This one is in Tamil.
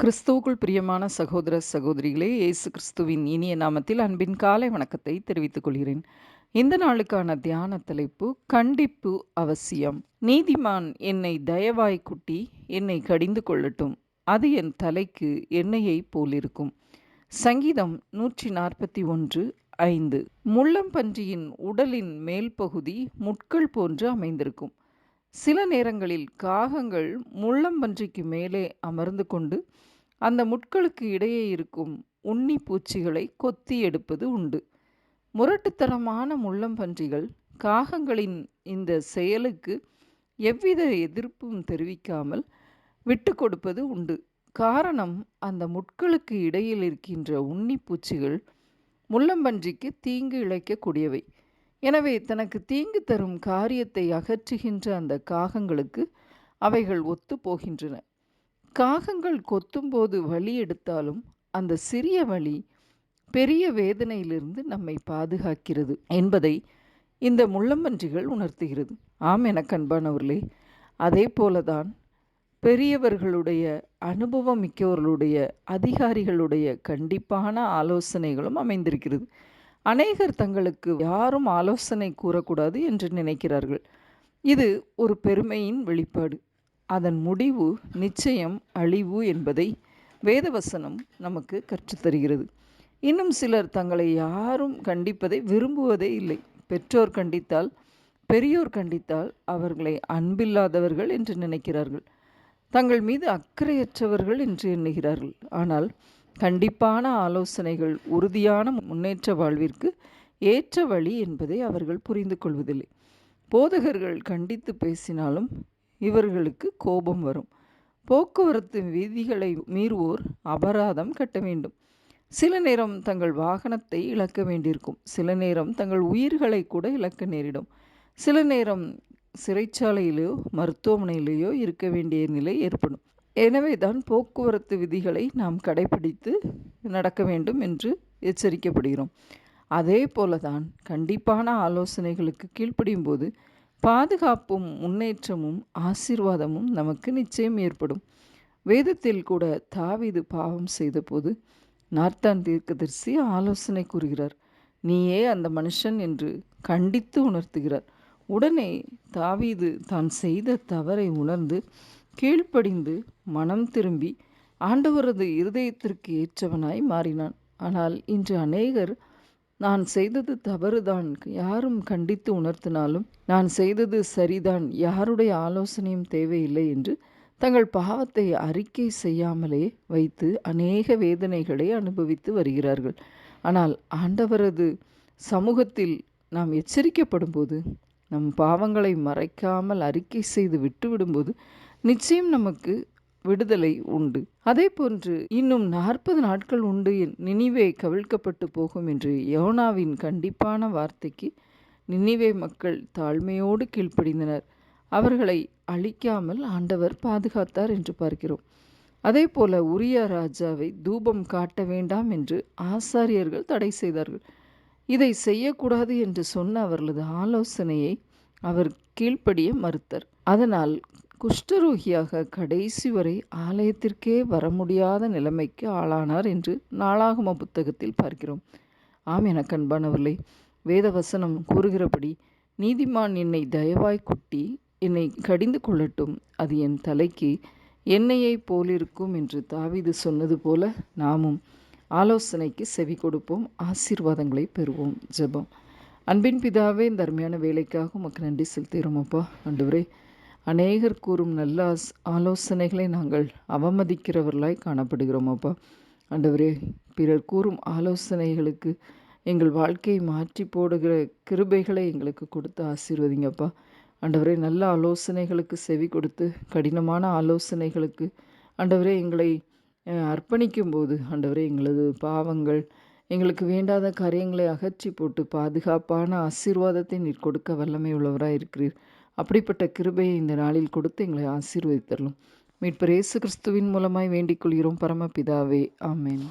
கிறிஸ்துவுக்குள் பிரியமான சகோதர சகோதரிகளே இயேசு கிறிஸ்துவின் இனிய நாமத்தில் அன்பின் காலை வணக்கத்தை தெரிவித்துக் கொள்கிறேன். இந்த நாளுக்கான தியான தலைப்பு கண்டிப்பு அவசியம். நீதிமான் என்னை தயவாய் குட்டி என்னை கடிந்து கொள்ளட்டும். அது என் தலைக்கு எண்ணெயை போலிருக்கும். சங்கீதம் நூற்றி நாற்பத்தி ஒன்று ஐந்து. முள்ளம்பன்றியின் உடலின் மேல் பகுதி முட்கள் போன்று அமைந்திருக்கும். சில நேரங்களில் காகங்கள் முள்ளம்பன்றிக்கு மேலே அமர்ந்து கொண்டு அந்த முட்களுக்கு இடையே இருக்கும் உண்ணி பூச்சிகளை கொத்தி எடுப்பது உண்டு. முரட்டுத்தனமான முள்ளம்பன்றிகள் காகங்களின் இந்த செயலுக்கு எவ்வித எதிர்ப்பும் தெரிவிக்காமல் விட்டு கொடுப்பது உண்டு. காரணம் அந்த முட்களுக்கு இடையில் இருக்கின்ற உண்ணி பூச்சிகள் முள்ளம்பன்றிக்கு தீங்கு இழைக்கக்கூடியவை. எனவே தனக்கு தீங்கு தரும் காரியத்தை அகற்றுகின்ற அந்த காகங்களுக்கு அவைகள் ஒத்து போகின்றன. காகங்கள் கொத்தும்போது வலி எடுத்தாலும் அந்த சிறிய வழி பெரிய வேதனையிலிருந்து நம்மை பாதுகாக்கிறது என்பதை இந்த முள்ளம்பன்றிகள் உணர்த்துகிறது. ஆம் என கண்பானவர்களே அதே போலதான் பெரியவர்களுடைய அனுபவம் மிக்கவர்களுடைய அதிகாரிகளுடைய கண்டிப்பான ஆலோசனைகளும் அமைந்திருக்கிறது. அநேகர் தங்களுக்கு யாரும் ஆலோசனை கூறக்கூடாது என்று நினைக்கிறார்கள். இது ஒரு பெருமையின் வெளிப்பாடு. அதன் முடிவு நிச்சயம் அழிவு என்பதை வேதவசனம் நமக்கு கற்றுத்தருகிறது. இன்னும் சிலர் தங்களை யாரும் கண்டிப்பதை விரும்புவதே இல்லை. பெற்றோர் கண்டித்தால் பெரியோர் கண்டித்தால் அவர்களை அன்பில்லாதவர்கள் என்று நினைக்கிறார்கள். தங்கள் மீது அக்கறையற்றவர்கள் என்று எண்ணுகிறார்கள். ஆனால் கண்டிப்பான ஆலோசனைகள் உறுதியான முன்னேற்ற வாழ்விற்கு ஏற்ற வழி என்பதை அவர்கள் புரிந்து கொள்வதில்லை. போதகர்கள் கண்டித்து பேசினாலும் இவர்களுக்கு கோபம் வரும். போக்குவரத்து விதிகளை மீறுவோர் அபராதம் கட்ட வேண்டும். சில நேரம் தங்கள் வாகனத்தை இழக்க வேண்டியிருக்கும். சில நேரம் தங்கள் உயிர்களை கூட இழக்க நேரிடும். சில நேரம் சிறைச்சாலையிலோ மருத்துவமனையிலேயோ இருக்க வேண்டிய நிலை ஏற்படும். எனவே தான் போக்குவரத்து விதிகளை நாம் கடைபிடித்து நடக்க வேண்டும் என்று எச்சரிக்கப்படுகிறோம். அதே போல தான் கண்டிப்பான ஆலோசனைகளுக்கு கீழ்ப்படியும் போது பாதுகாப்பும் முன்னேற்றமும் ஆசீர்வாதமும் நமக்கு நிச்சயம் ஏற்படும். வேதத்தில் கூட தாவிது பாவம் செய்தபோது நார்த்தான் தீர்க்கதரிசி ஆலோசனை கூறுகிறார். நீயே அந்த மனுஷன் என்று கண்டித்து உணர்த்துகிறார். உடனே தாவீது தான் செய்த தவறை உணர்ந்து கீழ்ப்படிந்து மனம் திரும்பி ஆண்டவரது இருதயத்திற்கு ஏற்றவனாய் மாறினான். ஆனால் இன்று அநேகர் நான் செய்தது தவறுதான். யாரும் கண்டித்து உணர்த்தினாலும் நான் செய்தது சரிதான். யாருடைய ஆலோசனையும் தேவையில்லை என்று தங்கள் பாவத்தை அறிக்கை செய்யாமலே வைத்து அநேக வேதனைகளை அனுபவித்து வருகிறார்கள். ஆனால் ஆண்டவரது சமூகத்தில் நாம் எச்சரிக்கப்படும் போது நம் பாவங்களை மறைக்காமல் அறிக்கை செய்து விட்டுவிடும்போது நிச்சயம் நமக்கு விடுதலை உண்டு. அதே போன்று இன்னும் நாற்பது நாட்கள் உண்டு நினைவே கவிழ்க்கப்பட்டு போகும் என்று யோனாவின் கண்டிப்பான வார்த்தைக்கு நினைவே மக்கள் தாழ்மையோடு கீழ்ப்படிந்தனர். அவர்களை அழிக்காமல் ஆண்டவர் பாதுகாத்தார் என்று பார்க்கிறோம். அதே போல உரிய ராஜாவை தூபம் காட்ட வேண்டாம் என்று ஆசாரியர்கள் தடை செய்தார்கள். இதை செய்யக்கூடாது என்று சொன்ன அவர்களது ஆலோசனையை அவர் கீழ்ப்படிய மறுத்தர். அதனால் குஷ்டரோகியாக கடைசி வரை ஆலயத்திற்கே வர முடியாத நிலைமைக்கு ஆளானார் என்று நாளாகம புத்தகத்தில் பார்க்கிறோம். ஆம் என கண்பானவர்களே வேதவசனம் கூறுகிறபடி நீதிமான் என்னை தயவாய் குட்டி என்னை கடிந்து கொள்ளட்டும் அது என் தலைக்கு எண்ணெயை போலிருக்கும் என்று தாவிது சொன்னது போல நாமும் ஆலோசனைக்கு செவி கொடுப்போம் ஆசீர்வாதங்களை பெறுவோம். ஜெபம். அன்பின் பிதாவே இந்த அருமையான வேலைக்காக உமக்கு நன்றி செலுத்துகிறோம் அப்பா. அன்றுவரே அநேகர் கூறும் நல்ல ஆலோசனைகளை நாங்கள் அவமதிக்கிறவர்களாய் காணப்படுகிறோம் அப்பா. ஆண்டவரே பிறர் கூறும் ஆலோசனைகளுக்கு எங்கள் வாழ்க்கையை மாற்றி போடுகிற கிருபைகளை எங்களுக்கு கொடுத்து ஆசீர்வதிங்கப்பா ஆண்டவரே நல்ல ஆலோசனைகளுக்கு செவி கொடுத்து கடினமான ஆலோசனைகளுக்கு ஆண்டவரே எங்களை அர்ப்பணிக்கும் போது ஆண்டவரே எங்களது பாவங்கள் எங்களுக்கு வேண்டாத காரியங்களை அகற்றி போட்டு பாதுகாப்பான ஆசீர்வாதத்தை நீர் கொடுக்க வல்லமை உள்ளவராக இருக்கிறீர் அப்படிப்பட்ட கிருபையை இந்த நாளில் கொடுத்து எங்களை ஆசீர்வதித்தரலும். மீட்பர் இயேசு கிறிஸ்துவின் மூலமாய் வேண்டிக் கொள்கிறோம். பரமபிதாவே ஆமேன்.